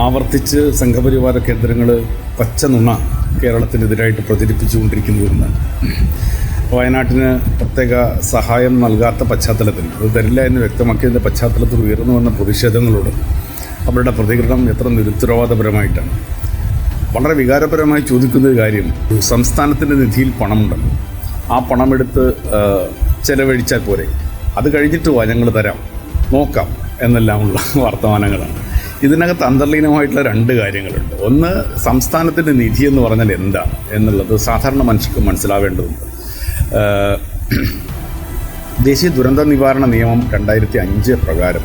ആവർത്തിച്ച് സംഘപരിവാര കേന്ദ്രങ്ങൾ പച്ച നുണ കേരളത്തിനെതിരായിട്ട് പ്രചരിപ്പിച്ചുകൊണ്ടിരിക്കുന്നതുകൊണ്ടാണ്. വയനാട്ടിന് പ്രത്യേക സഹായം നൽകാത്ത പശ്ചാത്തലത്തിൽ അത് തരില്ല എന്ന് വ്യക്തമാക്കിയതിന്റെ പശ്ചാത്തലത്തിൽ ഉയർന്നു വന്ന പ്രതിഷേധങ്ങളോട് അവരുടെ പ്രതികരണം എത്ര നിരുത്തരവാദപരമായിട്ടാണ്. വളരെ വികാരപരമായി ചോദിക്കുന്ന ഒരു കാര്യം സംസ്ഥാനത്തിന്റെ നിധിയിൽ പണമുണ്ടല്ലോ. ആ പണമെടുത്ത് ചെലവഴിച്ചാൽ പോരെ. അത് കഴിഞ്ഞിട്ട് വാ ഞങ്ങൾ തരാം. നോക്കാം എന്നെല്ലാമുള്ള വർത്തമാനങ്ങളാണ്. ഇതിനകത്ത് അന്തർലീനമായിട്ടുള്ള രണ്ട് കാര്യങ്ങളുണ്ട്. ഒന്ന് സംസ്ഥാനത്തിന്റെ നിധി എന്ന് പറഞ്ഞാൽ എന്താണ് എന്നുള്ളത് സാധാരണ മനുഷ്യർക്ക് മനസ്സിലാവേണ്ടതുണ്ട്. ദേശീയ ദുരന്ത നിവാരണ നിയമം രണ്ടായിരത്തി അഞ്ച് പ്രകാരം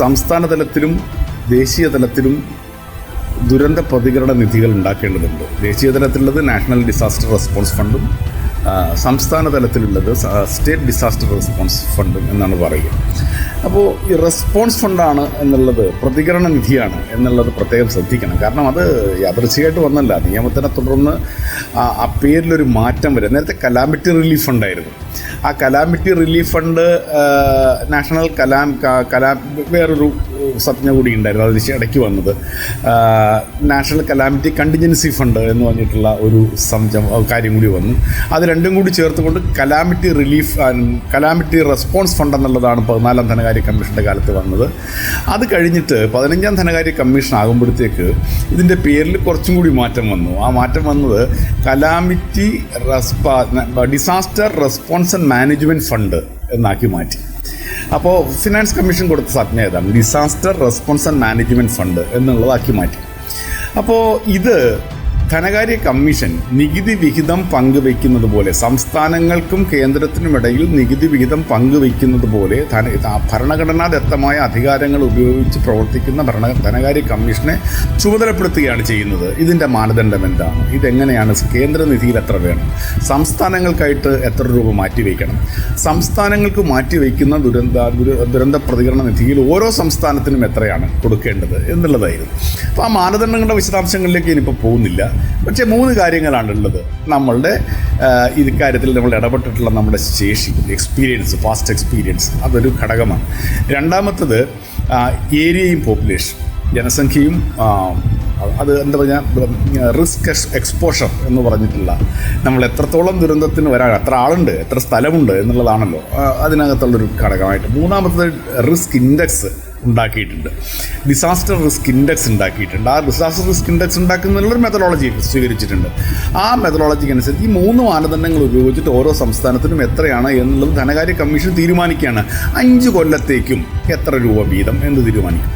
സംസ്ഥാന തലത്തിലും ദേശീയ തലത്തിലും ദുരന്ത പ്രതികരണ നിധികൾ ഉണ്ടാക്കേണ്ടതുണ്ട്. ദേശീയ തലത്തിലുള്ളത് നാഷണൽ ഡിസാസ്റ്റർ റെസ്പോൺസ് ഫണ്ടും സംസ്ഥാന തലത്തിലുള്ളത് സ്റ്റേറ്റ് ഡിസാസ്റ്റർ റെസ്പോൺസ് ഫണ്ടും എന്നാണ് പറയുക. അപ്പോൾ ഈ റെസ്പോൺസ് ഫണ്ടാണ് എന്നുള്ളത് പ്രതികരണ നിധിയാണ് എന്നുള്ളത് പ്രത്യേകം ശ്രദ്ധിക്കണം. കാരണം അത് യാദൃച്ഛികമായിട്ട് വന്നല്ല. നിയമത്തിനെ തുടർന്ന് ആ- പേരിലൊരു മാറ്റം വരും. നേരത്തെ കലാമിറ്റി റിലീഫ് ഫണ്ടായിരുന്നു ആ കലാമിറ്റി റിലീഫ് ഫണ്ട് നാഷണൽ കലാം കലാം വേറൊരു സംജ്ഞ കൂടി ഉണ്ടായിരുന്നു. അത് ഇടയ്ക്ക് വന്നത്. നാഷണൽ കലാമിറ്റി കണ്ടിജൻസി ഫണ്ട് എന്ന് പറഞ്ഞിട്ടുള്ള ഒരു സംജം കാര്യം കൂടി വന്നു. അത് രണ്ടും കൂടി ചേർത്തുകൊണ്ട് calamity relief calamity response fund എന്നുള്ളതാണ് പതിനാലാം ധനകാര്യ കമ്മീഷന്റെ കാലത്ത് വന്നത്. അത് കഴിഞ്ഞിട്ട് പതിനഞ്ചാം ധനകാര്യ കമ്മീഷൻ ആകുമ്പോഴത്തേക്ക് ഇതിന്റെ പേരിൽ കുറച്ചും കൂടി മാറ്റം വന്നു. ആ മാറ്റം വന്നത് calamity റെസ്പാ disaster response and management fund എന്നാക്കി മാറ്റി. അപ്പോൾ ഫിനാൻസ് കമ്മീഷൻ കൊടുത്ത സജ്ഞ ഏതാണ്? Disaster response and management fund എന്നുള്ളതാക്കി മാറ്റി. അപ്പോൾ ഇത് ധനകാര്യ കമ്മീഷൻ നികുതി വിഹിതം പങ്കുവയ്ക്കുന്നത് പോലെ സംസ്ഥാനങ്ങൾക്കും കേന്ദ്രത്തിനുമിടയിൽ നികുതി വിഹിതം പങ്കുവയ്ക്കുന്നത് പോലെ ഭരണഘടനാദത്തമായ അധികാരങ്ങൾ ഉപയോഗിച്ച് പ്രവർത്തിക്കുന്ന ഭരണ ധനകാര്യ കമ്മീഷനെ ചുമതലപ്പെടുത്തുകയാണ് ചെയ്യുന്നത്. ഇതിന്റെ മാനദണ്ഡം എന്താണ്? ഇതെങ്ങനെയാണ് കേന്ദ്ര നിധിയിൽ എത്ര വേണം? സംസ്ഥാനങ്ങൾക്കായിട്ട് എത്ര രൂപ മാറ്റിവെക്കണം സംസ്ഥാനങ്ങൾക്ക് മാറ്റിവെക്കുന്ന ദുരന്ത ദുര- ദുരന്ത പ്രതികരണ നിധിയിൽ ഓരോ സംസ്ഥാനത്തിനും എത്രയാണ് കൊടുക്കേണ്ടത് എന്നുള്ളതായിരുന്നു. അപ്പോൾ ആ മാനദണ്ഡങ്ങളുടെ വിശദാംശങ്ങളിലേക്ക് ഇനിയിപ്പോൾ പോകുന്നില്ല. പക്ഷേ മൂന്ന് കാര്യങ്ങളാണ് ഉള്ളത് നമ്മളുടെ ഈ കാര്യത്തിൽ നമ്മൾ ഇടപെട്ടിട്ടുള്ള നമ്മുടെ ശേഷി എക്സ്പീരിയൻസ് ഫാസ്റ്റ് എക്സ്പീരിയൻസ് അതൊരു ഘടകമാണ്. രണ്ടാമത്തത് ഏരിയയും പോപ്പുലേഷൻ ജനസംഖ്യയും അത് എന്താ പറയുക റിസ്ക് എക്സ്പോഷർ എന്ന് പറഞ്ഞിട്ടുള്ള നമ്മൾ എത്രത്തോളം ദുരന്തത്തിന് വരാൻ എത്ര ആളുണ്ട് എത്ര സ്ഥലമുണ്ട് എന്നുള്ളതാണല്ലോ അതിനകത്തുള്ളൊരു ഘടകമായിട്ട്. മൂന്നാമത്തത് റിസ്ക് ഇൻഡെക്സ് ഉണ്ടാക്കിയിട്ടുണ്ട്. ഡിസാസ്റ്റർ റിസ്ക് ഇൻഡെക്സ് ഉണ്ടാക്കിയിട്ടുണ്ട്. ആ ഡിസാസ്റ്റർ റിസ്ക് ഇൻഡെക്സ് ഉണ്ടാക്കുന്നതിനുള്ളൊരു മെത്തഡോളജി സ്വീകരിച്ചിട്ടുണ്ട്. ആ മെത്തഡോളജിക്ക് അനുസരിച്ച് ഈ മൂന്ന് മാനദണ്ഡങ്ങൾ ഉപയോഗിച്ചിട്ട് ഓരോ സംസ്ഥാനത്തിനും എത്രയാണ് എന്നുള്ളത് ധനകാര്യ കമ്മീഷൻ തീരുമാനിക്കുകയാണ്. അഞ്ച് കൊല്ലത്തേക്കും എത്ര രൂപ വീതം എന്ന് തീരുമാനിക്കും.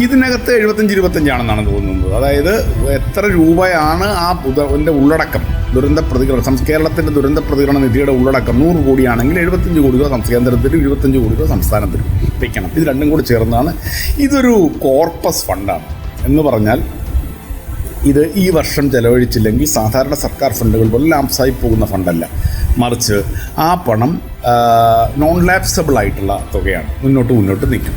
ഇതിനകത്ത് എഴുപത്തഞ്ച് ഇരുപത്തഞ്ചാണെന്നാണ് തോന്നുന്നത്. അതായത് എത്ര രൂപയാണ് ആ അതിന്റെ ഉള്ളടക്കം? ദുരന്ത പ്രതികരണം സം- കേരളത്തിന്റെ ദുരന്ത പ്രതികരണ നിധിയുടെ ഉള്ളടക്കം നൂറ് കോടിയാണെങ്കിൽ എഴുപത്തഞ്ച് കോടി രൂപ സംസ്കേന്ദ്രത്തിലും കേന്ദ്രത്തിലും എഴുപത്തഞ്ച് കോടി രൂപ സംസ്ഥാനത്തിലും വയ്ക്കണം ഇത് രണ്ടും കൂടി ചേർന്നാണ്. ഇതൊരു കോർപ്പസ് ഫണ്ടാണ്. എന്ന് പറഞ്ഞാൽ ഇത് ഈ വർഷം ചെലവഴിച്ചില്ലെങ്കിൽ സാധാരണ സർക്കാർ ഫണ്ടുകൾ പോലെ ലാപ്സായി പോകുന്ന ഫണ്ടല്ല. മറിച്ച് ആ പണം നോൺ ലാപ്സബിൾ ആയിട്ടുള്ള തുകയാണ്. മുന്നോട്ട് മുന്നോട്ട് നിൽക്കും.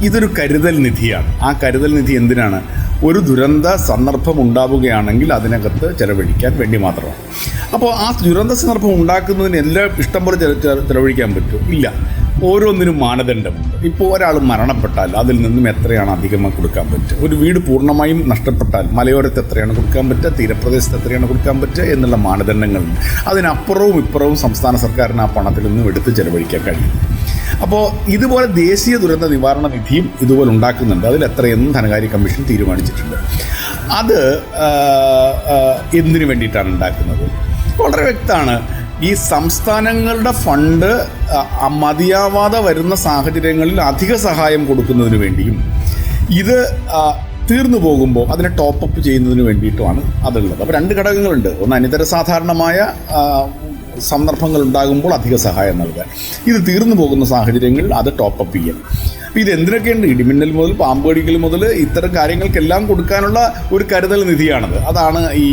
ഇതൊരു കരുതൽ നിധിയാണ്. ആ കരുതൽ നിധി എന്തിനാണ്? ഒരു ദുരന്ത സന്ദർഭം ഉണ്ടാവുകയാണെങ്കിൽ അതിനകത്ത് ചെലവഴിക്കാൻ വേണ്ടി മാത്രമാണ്. അപ്പോൾ ആ ദുരന്ത സന്ദർഭം ഉണ്ടാക്കുന്നതിന് എല്ലാം ഇഷ്ടം പോലെ ചെല- ചെല- ചെലവഴിക്കാൻ പറ്റും ഇല്ല. ഓരോന്നിനും മാനദണ്ഡമുണ്ട്. ഇപ്പോൾ ഒരാൾ മരണപ്പെട്ടാൽ അതിൽ നിന്നും എത്രയാണ് അധികമായി കൊടുക്കാൻ പറ്റുക? ഒരു വീട് പൂർണമായും നഷ്ടപ്പെട്ടാൽ മലയോരത്ത് എത്രയാണ് കൊടുക്കാൻ പറ്റുക? തീരപ്രദേശത്ത് എത്രയാണ് കൊടുക്കാൻ പറ്റുക? എന്നുള്ള മാനദണ്ഡങ്ങളുണ്ട്. അതിനപ്പുറവും ഇപ്പുറവും സംസ്ഥാന സർക്കാരിന് ആ പണത്തിൽ നിന്നും എടുത്ത് ചെലവഴിക്കാൻ കഴിയും. അപ്പോൾ ഇതുപോലെ ദേശീയ ദുരന്ത നിവാരണ നിധിയും ഇതുപോലെ ഉണ്ടാക്കുന്നുണ്ട്. അതിൽ എത്രയെന്നും ധനകാര്യ കമ്മീഷൻ തീരുമാനിച്ചിട്ടുണ്ട്. അത് എന്തിനു വേണ്ടിയിട്ടാണ് ഉണ്ടാക്കുന്നത്? വളരെ വ്യക്തമാണ്. ഈ സംസ്ഥാനങ്ങളുടെ ഫണ്ട് മതിയാവാതെ വരുന്ന സാഹചര്യങ്ങളിൽ അധിക സഹായം കൊടുക്കുന്നതിന് വേണ്ടിയും ഇത് തീർന്നു പോകുമ്പോൾ അതിനെ ടോപ്പപ്പ് ചെയ്യുന്നതിന് വേണ്ടിയിട്ടുമാണ് അതുള്ളത്. അപ്പോൾ രണ്ട് ഘടകങ്ങളുണ്ട്. ഒന്ന് അനിതര സാധാരണമായ സന്ദർഭങ്ങൾ ഉണ്ടാകുമ്പോൾ അധിക സഹായം നൽകാൻ ഇത് തീർന്നു പോകുന്ന സാഹചര്യങ്ങളിൽ അത് ടോപ്പപ്പ് ചെയ്യാം അപ്പോൾ ഇത് എന്തിനൊക്കെയുണ്ട് ഇടിമിന്നൽ മുതൽ പാമ്പ് കടിക്കൽ മുതൽ ഇത്തരം കാര്യങ്ങൾക്കെല്ലാം കൊടുക്കാനുള്ള ഒരു കരുതൽ നിധിയാണത്. അതാണ് ഈ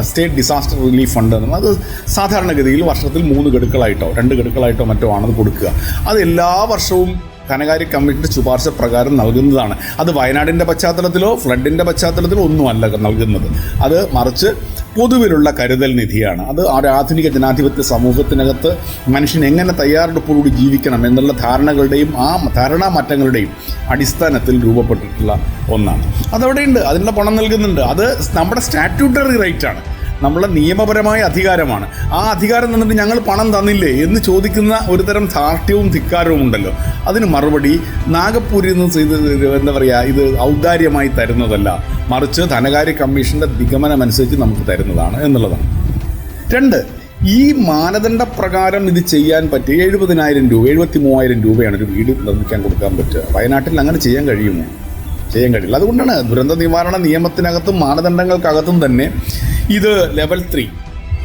സ്റ്റേറ്റ് ഡിസാസ്റ്റർ റിലീഫ് ഫണ്ട് എന്ന് അത് സാധാരണഗതിയിൽ വർഷത്തിൽ മൂന്ന് ഗഡുക്കളായിട്ടോ രണ്ട് ഗഡുക്കളായിട്ടോ മറ്റോ ആണത് കൊടുക്കുക. അത് എല്ലാ വർഷവും ധനകാര്യ കമ്മിറ്റിയുടെ ശുപാർശ പ്രകാരം നൽകുന്നതാണ്. അത് വയനാടിന്റെ പശ്ചാത്തലത്തിലോ ഫ്ലഡിന്റെ പശ്ചാത്തലത്തിലോ ഒന്നുമല്ല നൽകുന്നത്. അത് മറിച്ച് പൊതുവിലുള്ള കരുതൽ നിധിയാണ്. അത് ഒരു ആധുനിക ജനാധിപത്യ സമൂഹത്തിനകത്ത് മനുഷ്യൻ എങ്ങനെ തയ്യാറെടുപ്പോടുകൂടി ജീവിക്കണം എന്നുള്ള ധാരണകളുടെയും ആ ധാരണാ മാറ്റങ്ങളുടെയും അടിസ്ഥാനത്തിൽ രൂപപ്പെട്ടിട്ടുള്ള ഒന്നാണ്. അതവിടെയുണ്ട്. അതിനുള്ള പണം നൽകുന്നുണ്ട്. അത് നമ്മുടെ സ്റ്റാറ്റ്യൂട്ടറി റൈറ്റാണ്. നമ്മളെ നിയമപരമായ അധികാരമാണ്. ആ അധികാരം തന്നിട്ട് ഞങ്ങൾ പണം തന്നില്ലേ എന്ന് ചോദിക്കുന്ന ഒരു തരം ധാർഷ്ട്യവും ധിക്കാരവും ഉണ്ടല്ലോ. അതിന് മറുപടി നാഗപ്പൂരിൽ നിന്ന് ചെയ്ത് എന്താ പറയുക ഇത് ഔദാര്യമായി തരുന്നതല്ല. മറിച്ച് ധനകാര്യ കമ്മീഷന്റെ നിഗമനമനുസരിച്ച് നമുക്ക് തരുന്നതാണ് എന്നുള്ളതാണ്. രണ്ട് ഈ മാനദണ്ഡ പ്രകാരം ഇത് ചെയ്യാൻ പറ്റിയ എഴുപതിനായിരം രൂപ എഴുപത്തി മൂവായിരം രൂപയാണ് ഒരു വീട് നിർമ്മിക്കാൻ കൊടുക്കാൻ പറ്റുക. വയനാട്ടിൽ അങ്ങനെ ചെയ്യാൻ കഴിയുമോ? ചെയ്യാൻ കഴിയില്ല അതുകൊണ്ടാണ് ദുരന്ത നിവാരണ നിയമത്തിനകത്തും മാനദണ്ഡങ്ങൾക്കകത്തും തന്നെ ഇത് ലെവൽ ത്രീ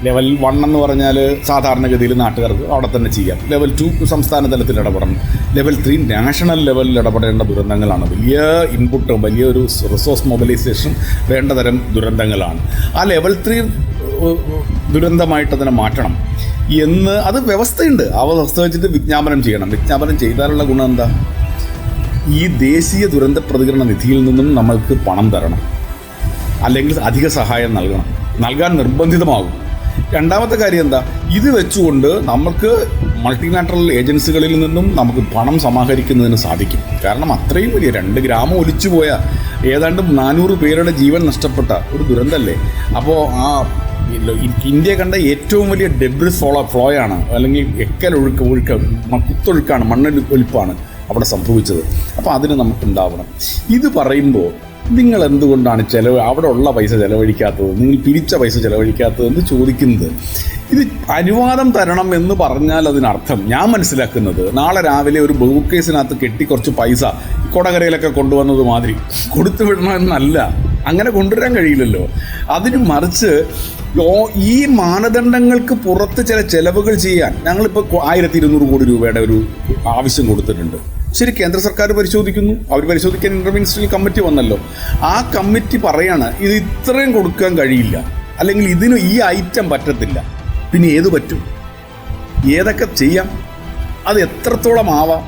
ലെവൽ വൺ എന്ന് പറഞ്ഞാൽ സാധാരണഗതിയിൽ നാട്ടുകാർക്ക് അവിടെ തന്നെ ചെയ്യാം. ലെവൽ ടു സംസ്ഥാന തലത്തിൽ ഇടപെടണം. ലെവൽ ത്രീ നാഷണൽ ലെവലിൽ ഇടപെടേണ്ട ദുരന്തങ്ങളാണ്. വലിയ ഇൻപുട്ടും വലിയൊരു റിസോഴ്സ് മൊബിലൈസേഷൻ വേണ്ടതരം ദുരന്തങ്ങളാണ്. ആ ലെവൽ ത്രീ ദുരന്തമായിട്ട് അതിനെ മാറ്റണം. എന്ന് അത് വ്യവസ്ഥയുണ്ട്. ആ വ്യവസ്ഥ വെച്ചിട്ട് വിജ്ഞാപനം ചെയ്യണം. വിജ്ഞാപനം ചെയ്താലുള്ള ഗുണം എന്താ? ഈ ദേശീയ ദുരന്ത പ്രതികരണ നിധിയിൽ നിന്നും നമ്മൾക്ക് പണം തരണം. അല്ലെങ്കിൽ അധിക സഹായം നൽകണം. നൽകാൻ നിർബന്ധിതമാകും. രണ്ടാമത്തെ കാര്യം എന്താ? ഇത് വെച്ചുകൊണ്ട് നമുക്ക് മൾട്ടിനാഷണൽ ഏജൻസികളിൽ നിന്നും നമുക്ക് പണം സമാഹരിക്കുന്നതിന് സാധിക്കും. കാരണം അത്രയും വലിയ രണ്ട് ഗ്രാമം ഒലിച്ചു പോയ ഏതാണ്ട് നാനൂറ് പേരുടെ ജീവൻ നഷ്ടപ്പെട്ട ഒരു ദുരന്തമല്ലേ അപ്പോൾ ആ ഇന്ത്യ കണ്ട ഏറ്റവും വലിയ ഡെബ്രിസ് ഫ്ലോ ഫ്ലോയാണ് അല്ലെങ്കിൽ എക്കൽ ഒഴുക്ക് ഒഴുക്ക് കുത്തൊഴുക്കാണ് മണ്ണൊലി ഒലിപ്പാണ് അവിടെ സംഭവിച്ചത്. അപ്പോൾ അതിന് നമുക്കുണ്ടാവണം. ഇത് പറയുമ്പോൾ നിങ്ങൾ എന്തുകൊണ്ടാണ് ചിലവ് അവിടെ ഉള്ള പൈസ ചിലവഴിക്കാത്തത്? നിങ്ങൾ പിരിച്ച പൈസ ചിലവഴിക്കാത്തത് എന്ന് ചോദിക്കുന്നത്. ഇത് അനുവാദം തരണം എന്ന് പറഞ്ഞാൽ അതിനർത്ഥം. ഞാൻ മനസ്സിലാക്കുന്നത് നാളെ രാവിലെ ഒരു ബഹുക്കേസിനകത്ത് കെട്ടി കുറച്ച് പൈസ കൊടകരയിലൊക്കെ കൊണ്ടുവന്നത് മാതിരി കൊടുത്തു വിടണമെന്നല്ല അങ്ങനെ കൊണ്ടുവരാൻ കഴിയില്ലല്ലോ. അതിന് മറിച്ച് ഈ മാനദണ്ഡങ്ങൾക്ക് പുറത്ത് ചില ചെലവുകൾ ചെയ്യാൻ ഞങ്ങളിപ്പോൾ ആയിരത്തി ഇരുന്നൂറ് കോടി രൂപയുടെ ഒരു ആവശ്യം കൊടുത്തിട്ടുണ്ട്. ശരി കേന്ദ്ര സർക്കാർ പരിശോധിക്കുന്നു. അവർ പരിശോധിക്കാൻ ഇന്റർ മിനിസ്റ്ററി കമ്മിറ്റി വന്നല്ലോ. ആ കമ്മിറ്റി പറയാണ് ഇത് ഇത്രയും കൊടുക്കാൻ കഴിയില്ല. അല്ലെങ്കിൽ ഇതിന് ഈ ഐറ്റം പറ്റത്തില്ല. പിന്നെ ഏത് പറ്റും? ഏതൊക്കെ ചെയ്യാം? അത് എത്രത്തോളം ആവാം?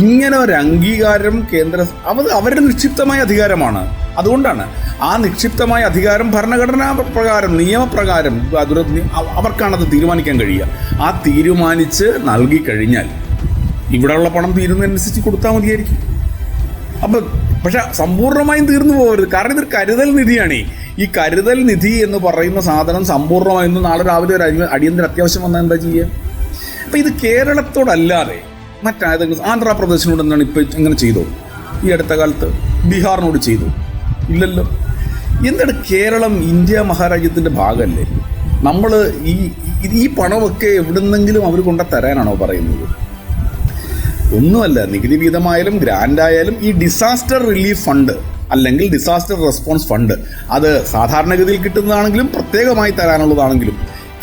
ഇങ്ങനെ ഒരു അംഗീകാരം കേന്ദ്ര അവ അവരുടെ നിക്ഷിപ്തമായ അധികാരമാണ്. അതുകൊണ്ടാണ് ആ നിക്ഷിപ്തമായ അധികാരം ഭരണഘടനാ പ്രകാരം നിയമപ്രകാരം അവർക്കാണത് തീരുമാനിക്കാൻ കഴിയുക. ആ തീരുമാനിച്ച് നൽകി കഴിഞ്ഞാൽ ഇവിടെയുള്ള പണം തീരുന്നതനുസരിച്ച് കൊടുത്താൽ മതിയായിരിക്കും. അപ്പം പക്ഷെ സമ്പൂർണമായും തീർന്നു പോകരുത്. കാരണം ഇതൊരു കരുതൽ നിധിയാണേ. ഈ കരുതൽ നിധി എന്ന് പറയുന്ന സാധനം സമ്പൂർണമായും നാളെ രാവിലെ ഒരു അടിയന്തര അത്യാവശ്യം വന്നാൽ എന്താ ചെയ്യുക അപ്പം ഇത് കേരളത്തോടല്ലാതെ മറ്റേതെങ്കിലും ആന്ധ്രാപ്രദേശിനോട് എന്താണ് ഇപ്പോൾ ഇങ്ങനെ ചെയ്തോ? ഈ അടുത്ത കാലത്ത് ബീഹാറിനോട് ചെയ്തു? ഇല്ലല്ലോ. എന്താണ് കേരളം ഇന്ത്യ മഹാരാജ്യത്തിന്റെ ഭാഗമല്ലേ നമ്മൾ ഈ ഈ പണമൊക്കെ എവിടുന്നെങ്കിലും അവർ കൊണ്ട തരാനാണോ പറയുന്നത്? ഒന്നുമല്ല നികുതി വീതമായാലും ഗ്രാൻഡ് ആയാലും ഈ ഡിസാസ്റ്റർ റിലീഫ് ഫണ്ട് അല്ലെങ്കിൽ ഡിസാസ്റ്റർ റെസ്പോൺസ് ഫണ്ട് അത് സാധാരണഗതിയിൽ കിട്ടുന്നതാണെങ്കിലും പ്രത്യേകമായി തരാനുള്ളതാണെങ്കിലും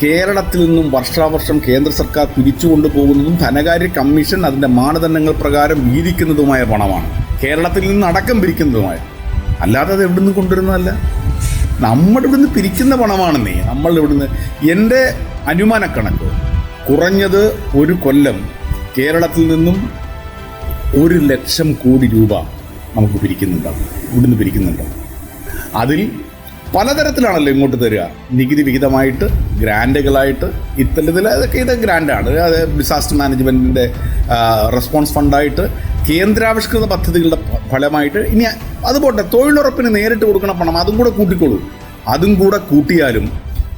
കേരളത്തിൽ നിന്നും വർഷാവർഷം കേന്ദ്ര സർക്കാർ പിരിച്ചു കൊണ്ടുപോകുന്നതും ധനകാര്യ കമ്മീഷൻ അതിന്റെ മാനദണ്ഡങ്ങൾ പ്രകാരം വീതിക്കുന്നതുമായ പണമാണ്. കേരളത്തിൽ നിന്ന് അടക്കം പിരിക്കുന്നതുമായ. അല്ലാതെ അത് എവിടെ നിന്ന് കൊണ്ടുവരുന്നതല്ല. നമ്മുടെ ഇവിടുന്ന് പിരിക്കുന്ന പണമാണെന്നേ നമ്മൾ ഇവിടുന്ന് എന്റെ അനുമാനക്കണക്ക്. കുറഞ്ഞത് ഒരു കൊല്ലം കേരളത്തിൽ നിന്നും ഒരു ലക്ഷം കോടി രൂപ നമുക്ക് പിരിക്കുന്നുണ്ടാവും ഇവിടുന്ന് പിരിക്കുന്നുണ്ടാവും അതിൽ പലതരത്തിലാണല്ലോ ഇങ്ങോട്ട് തരിക. നികുതി വിഹിതമായിട്ട് ഗ്രാൻഡുകളായിട്ട് ഇത്തരത്തിൽ അതൊക്കെ ഇത് ഗ്രാൻഡാണ്. അത് ഡിസാസ്റ്റർ മാനേജ്മെന്റിന്റെ റെസ്പോൺസ് ഫണ്ടായിട്ട് കേന്ദ്രാവിഷ്കൃത പദ്ധതികളുടെ ഫലമായിട്ട് ഇനി അതുപോട്ടെ തൊഴിലുറപ്പിന് നേരിട്ട് കൊടുക്കണ പണം അതും കൂടെ കൂട്ടിക്കൊള്ളൂ. അതും കൂടെ കൂട്ടിയാലും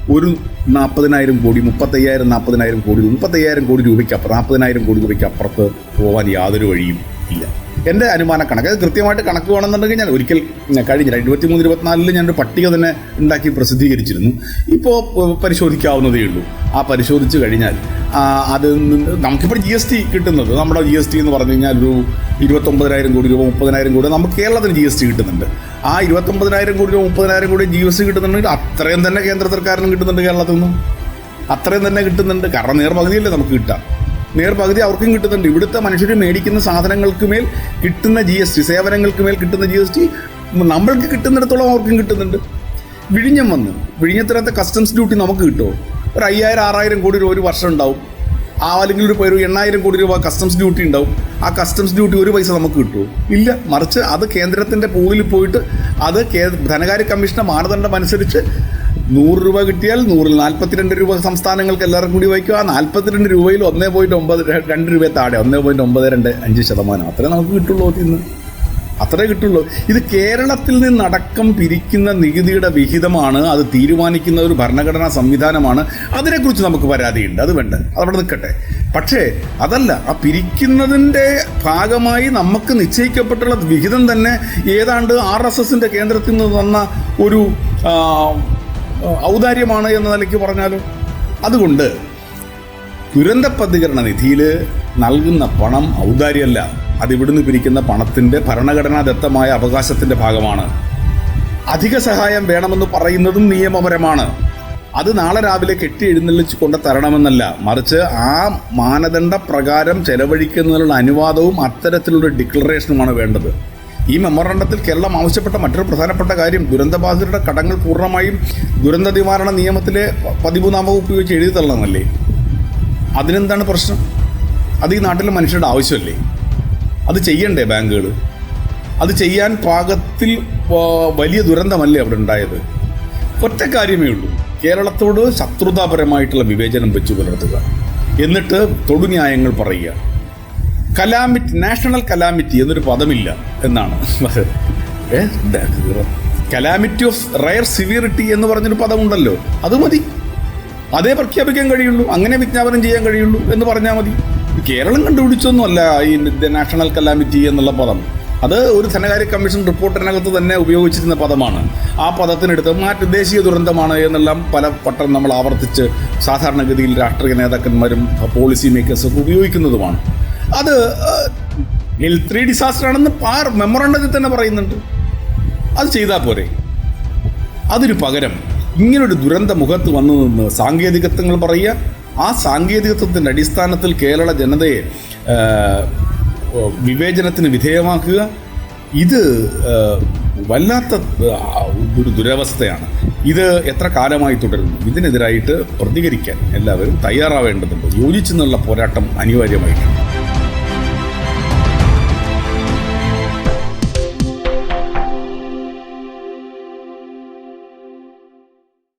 ഒരു നാൽപ്പതിനായിരം കോടി മുപ്പത്തയ്യായിരം നാൽപ്പതിനായിരം കോടി മുപ്പത്തയ്യായിരം കോടി രൂപയ്ക്ക് അപ്പുറം നാൽപ്പതിനായിരം കോടി രൂപയ്ക്ക് അപ്പുറത്ത് പോകാൻ യാതൊരു വഴിയും ഇല്ല. എന്റെ അനുമാന കണക്ക്. അത് കൃത്യമായിട്ട് കണക്ക് വേണമെന്നുണ്ടെങ്കിൽ ഞാൻ ഒരിക്കൽ കഴിഞ്ഞില്ല. ഇരുപത്തി മൂന്ന് ഇരുപത്തിനാലിൽ ഞാനൊരു പട്ടിക തന്നെ ഉണ്ടാക്കി പ്രസിദ്ധീകരിച്ചിരുന്നു. ഇപ്പോൾ പരിശോധിക്കാവുന്നതേ ഉള്ളൂ. ആ പരിശോധിച്ച് കഴിഞ്ഞാൽ അത് നമുക്കിപ്പോൾ ജി എസ് ടി കിട്ടുന്നത് നമ്മുടെ ജി എസ് ടി എന്ന് പറഞ്ഞു കഴിഞ്ഞാൽ ഒരു ഇരുപത്തൊമ്പതിനായിരം കോടി രൂപ മുപ്പതിനായിരം കോടി നമുക്ക് കേരളത്തിന് ജി എസ് ടി കിട്ടുന്നുണ്ട്. ആ ഇരുപത്തൊമ്പതിനായിരം കോടി രൂപ മുപ്പതിനായിരം കോടി ജി എസ് ടി കിട്ടുന്നുണ്ടെങ്കിൽ അത്രയും തന്നെ കേന്ദ്ര സർക്കാരിനും കിട്ടുന്നുണ്ട് കേരളത്തിൽ നിന്നും. അത്രയും തന്നെ കിട്ടുന്നുണ്ട്. കാരണം നേർമകുതിയല്ലേ നമുക്ക് കിട്ടാം നേർപകുതി അവർക്കും കിട്ടുന്നുണ്ട്. ഇവിടുത്തെ മനുഷ്യർ മേടിക്കുന്ന സാധനങ്ങൾക്ക് മേൽ കിട്ടുന്ന ജി എസ് ടി സേവനങ്ങൾക്ക് മേൽ കിട്ടുന്ന ജി എസ് ടി നമ്മൾക്ക് കിട്ടുന്നിടത്തോളം അവർക്കും കിട്ടുന്നുണ്ട്. വിഴിഞ്ഞം വന്നു. വിഴിഞ്ഞത്തിനകത്തെ കസ്റ്റംസ് ഡ്യൂട്ടി നമുക്ക് കിട്ടുമോ? ഒരു അയ്യായിരം ആറായിരം കോടി രൂപ ഒരു വർഷം ഉണ്ടാവും. ആ അല്ലെങ്കിൽ ഒരു ഒരു എണ്ണായിരം കോടി രൂപ കസ്റ്റംസ് ഡ്യൂട്ടി ഉണ്ടാവും. ആ കസ്റ്റംസ് ഡ്യൂട്ടി ഒരു പൈസ നമുക്ക് കിട്ടുമോ? ഇല്ല. മറിച്ച് അത് കേന്ദ്രത്തിന്റെ പൂവിൽ പോയിട്ട് അത് ധനകാര്യ കമ്മീഷന്റെ മാനദണ്ഡം അനുസരിച്ച് നൂറ് രൂപ കിട്ടിയാൽ നൂറിൽ നാൽപ്പത്തിരണ്ട് രൂപ സംസ്ഥാനങ്ങൾക്ക് എല്ലാവർക്കും കൂടി വയ്ക്കുക. നാൽപ്പത്തിരണ്ട് രൂപയിൽ ഒന്നേ പോയിന്റ് ഒമ്പത് രണ്ട് രൂപ താഴെ ഒന്നേ പോയിന്റ് ഒമ്പത് രണ്ട് അഞ്ച് ശതമാനം. അത്രേ നമുക്ക് കിട്ടുള്ളൂ ഇന്ന്. അത്രേ കിട്ടുള്ളൂ. ഇത് കേരളത്തിൽ നിന്നടക്കം പിരിക്കുന്ന നികുതിയുടെ വിഹിതമാണ്. അത് തീരുമാനിക്കുന്ന ഒരു ഭരണഘടനാ സംവിധാനമാണ്. അതിനെക്കുറിച്ച് നമുക്ക് പരാതിയുണ്ട്. അത് വേണ്ട. അതവിടെ നിൽക്കട്ടെ. പക്ഷേ അതല്ല ആ പിരിക്കുന്നതിന്റെ ഭാഗമായി നമുക്ക് നിശ്ചയിക്കപ്പെട്ടുള്ള വിഹിതം തന്നെ ഏതാണ്ട് ആർ എസ് എസിന്റെ കേന്ദ്രത്തിൽ നിന്ന് തന്ന ഒരു ഔദാര്യമാണ് എന്ന നിലയ്ക്ക് പറഞ്ഞാലും അതുകൊണ്ട് ദുരന്ത പ്രതികരണ നിധിയിൽ നൽകുന്ന പണം ഔദാര്യമല്ല. അത് ഇവിടുന്ന് പിരിക്കുന്ന പണത്തിന്റെ ഭരണഘടനാദത്തമായ അവകാശത്തിന്റെ ഭാഗമാണ്. അധിക സഹായം വേണമെന്ന് പറയുന്നതും നിയമപരമാണ്. അത് നാളെ രാവിലെ കെട്ടി എഴുന്നള്ളിച്ച് കൊണ്ട് തരണമെന്നല്ല. മറിച്ച് ആ മാനദണ്ഡ പ്രകാരം ചെലവഴിക്കുന്നതിനുള്ള അനുവാദവും അത്തരത്തിലുള്ള ഡിക്ലറേഷനുമാണ് വേണ്ടത്. ഈ മെമ്മോറണ്ടത്തിൽ കേരളം ആവശ്യപ്പെട്ട മറ്റൊരു പ്രധാനപ്പെട്ട കാര്യം ദുരന്തബാധിതരുടെ കടങ്ങൾ പൂർണമായും ദുരന്ത നിവാരണ നിയമത്തിലെ പതിമൂന്നാം വകുപ്പ് ഉപയോഗിച്ച് എഴുതി തള്ളണമെന്നല്ലേ അതിനെന്താണ് പ്രശ്നം? അത് ഈ നാട്ടിലെ മനുഷ്യരുടെ ആവശ്യമല്ലേ? അത് ചെയ്യണ്ടേ ബാങ്കുകൾ അത് ചെയ്യാൻ പാകത്തിൽ വലിയ ദുരന്തമല്ലേ അവിടെ ഉണ്ടായത്? ഒറ്റ കാര്യമേ ഉള്ളൂ. കേരളത്തോട് ശത്രുതാപരമായിട്ടുള്ള വിവേചനം വെച്ച് പുലർത്തുക. എന്നിട്ട് തൊടുന്യായങ്ങൾ പറയുക. കലാമിറ്റി നാഷണൽ കലാമിറ്റി എന്നൊരു പദമില്ല എന്നാണ്. കലാമിറ്റി ഓഫ് റയർ സിവിയറിറ്റി എന്ന് പറഞ്ഞൊരു പദമുണ്ടല്ലോ. അത് മതി. അതേ പ്രഖ്യാപിക്കാൻ കഴിയുള്ളൂ. അങ്ങനെ വിജ്ഞാപനം ചെയ്യാൻ കഴിയുള്ളൂ എന്ന് പറഞ്ഞാൽ മതി. കേരളം കണ്ടുപിടിച്ചൊന്നുമല്ല ഈ നാഷണൽ കലാമിറ്റി എന്നുള്ള പദം. അത് ഒരു ധനകാര്യ കമ്മീഷൻ റിപ്പോർട്ടിനകത്ത് തന്നെ ഉപയോഗിച്ചിരുന്ന പദമാണ്. ആ പദത്തിനെടുത്ത് മാറ്റ് ദേശീയ ദുരന്തമാണ് എന്നെല്ലാം പല വട്ടം നമ്മൾ ആവർത്തിച്ച് സാധാരണഗതിയിൽ രാഷ്ട്രീയ നേതാക്കന്മാരും പോളിസി മേക്കേഴ്സൊക്കെ ഉപയോഗിക്കുന്നതുമാണ്. അത് ഹെൽത്ത് ത്രീ ഡിസാസ്റ്റർ ആണെന്ന് പാർ മെമ്മറണ്ടത്തിൽ തന്നെ പറയുന്നുണ്ട്. അത് ചെയ്താൽ പോരെ. അതിനു പകരം ഇങ്ങനൊരു ദുരന്ത മുഖത്ത് വന്നു നിന്ന് സാങ്കേതികത്വങ്ങൾ പറയുക. ആ സാങ്കേതികത്വത്തിന്റെ അടിസ്ഥാനത്തിൽ കേരള ജനതയെ ആ, വിവേചനത്തിന് വിധേയമാക്കുക. ഇത് വല്ലാത്ത ഒരു ദുരവസ്ഥയാണ്. ഇത് എത്ര കാലമായി തുടരുന്നു? ഇതിനെതിരായിട്ട് പ്രതികരിക്കാൻ എല്ലാവരും തയ്യാറാവേണ്ടതുണ്ട്. യോജിച്ചു നിന്നുള്ള പോരാട്ടം അനിവാര്യമായിട്ടുണ്ട്